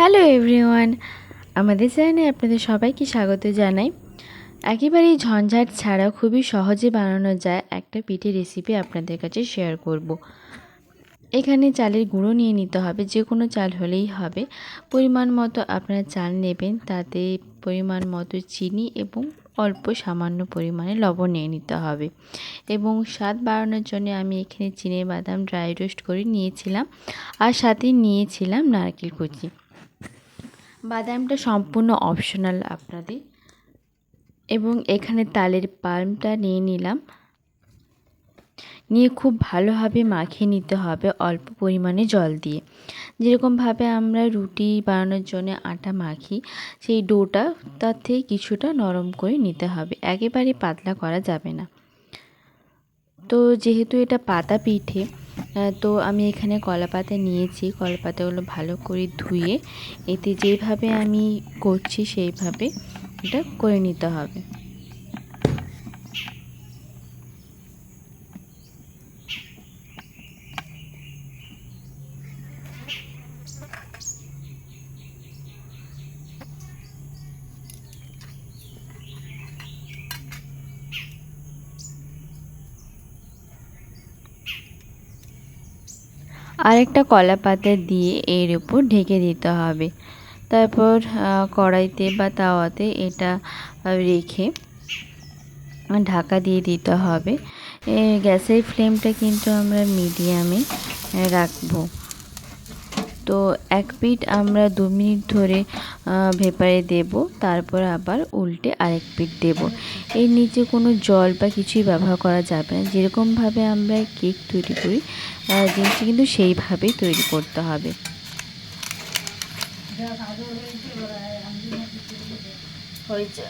Hello everyone আমাদের চ্যানেলে আপনাদের সবাইকে স্বাগত জানাই। একেবারেই ঝঞ্ঝাট ছাড়া খুবই সহজে বানানো যায় একটা পিঠে রেসিপি আপনাদের কাছে শেয়ার করব। এখানে চালের গুঁড়ো নিয়ে নিতে হবে, যে কোনো চাল হলেই হবে। পরিমাণ মতো আপনারা চাল নেবেন, তাতে পরিমাণ মতো চিনি এবং অল্প সামান্য পরিমাণে লবণ নিয়ে নিতে হবে। এবং স্বাদ বাড়ানোর জন্য আমি এখানে চিনি বাদাম ড্রাই রোস্ট করে নিয়েছিলাম, আর সাথে নিয়েছিলাম নারকেল কুচি। বাদামটা সম্পূর্ণ অপশনাল আপনাদের। এবং এখানে তালের পাল্মটা নিয়ে নিলাম। নিয়ে খুব ভালোভাবে মাখিয়ে নিতে হবে অল্প পরিমাণে জল দিয়ে। যেরকমভাবে আমরা রুটি বানানোর জন্য আটা মাখি, সেই ডোটা তার থেকে কিছুটা নরম করে নিতে হবে। একেবারে পাতলা করা যাবে না। তো যেহেতু এটা পাতা পিঠে তো আমি এখানে কলা পাতা নিয়েছি। কলা পাতাগুলো ভালো করে ধুয়ে এতে যেভাবে আমি করছি সেইভাবে এটা করে নিতে হবে। আরেকটা কলা পাতা দিয়ে এর উপর ঢেকে দিতে হবে। তারপর কড়াইতে বা তাওয়াতে এটা রেখে ঢাকা দিয়ে দিতে হবে। গ্যাসের ফ্লেমটা কিন্তু আমরা মিডিয়ামে রাখব। তো এক পিঠ আমরা দু মিনিট ধরে ভেপারে দেব, তারপর আবার উল্টে আরেক পিঠ দেব। এর নিচে কোনো জল বা কিছুই ব্যবহার করা যাবে না। যেরকমভাবে আমরা কেক তৈরি করি জিনিসটি কিন্তু সেইভাবেই তৈরি করতে হবে। হয়েছে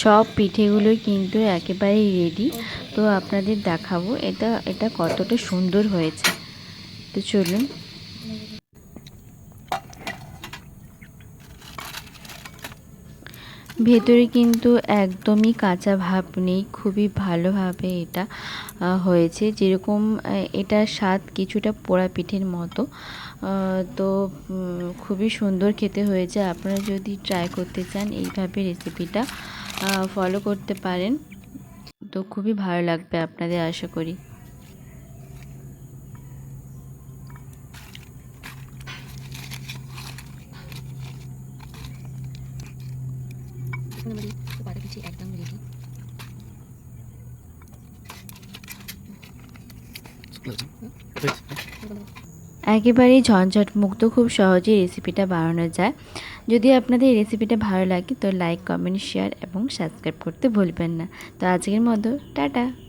সব পিঠেগুলোই কিন্তু একেবারেই রেডি তো আপনাদের দেখাবো এটা এটা কতটা সুন্দর হয়েছে। তো চলুন। ভেতরে কিন্তু একদমই কাঁচা ভাব নেই, খুবই ভালোভাবে এটা হয়েছে। যেরকম এটা স্বাদ কিছুটা পোড়া পিঠের মতো। তো খুবই সুন্দর খেতে হয়েছে। আপনারা যদি ট্রাই করতে চান, এইভাবে রেসিপিটা ফলো করতে পারেন। তো খুবই ভালো লাগবে আপনাদের আশা করি। একদম রেডি একেবারেই ঝঞ্ঝট মুক্ত খুব সহজেই রেসিপিটা বানানো যায়। যদি আপনাদের এই রেসিপিটা ভালো লাগে, তো লাইক কমেন্ট শেয়ার এবং সাবস্ক্রাইব করতে ভুলবেন না। তো আজকের মতো, টাটা।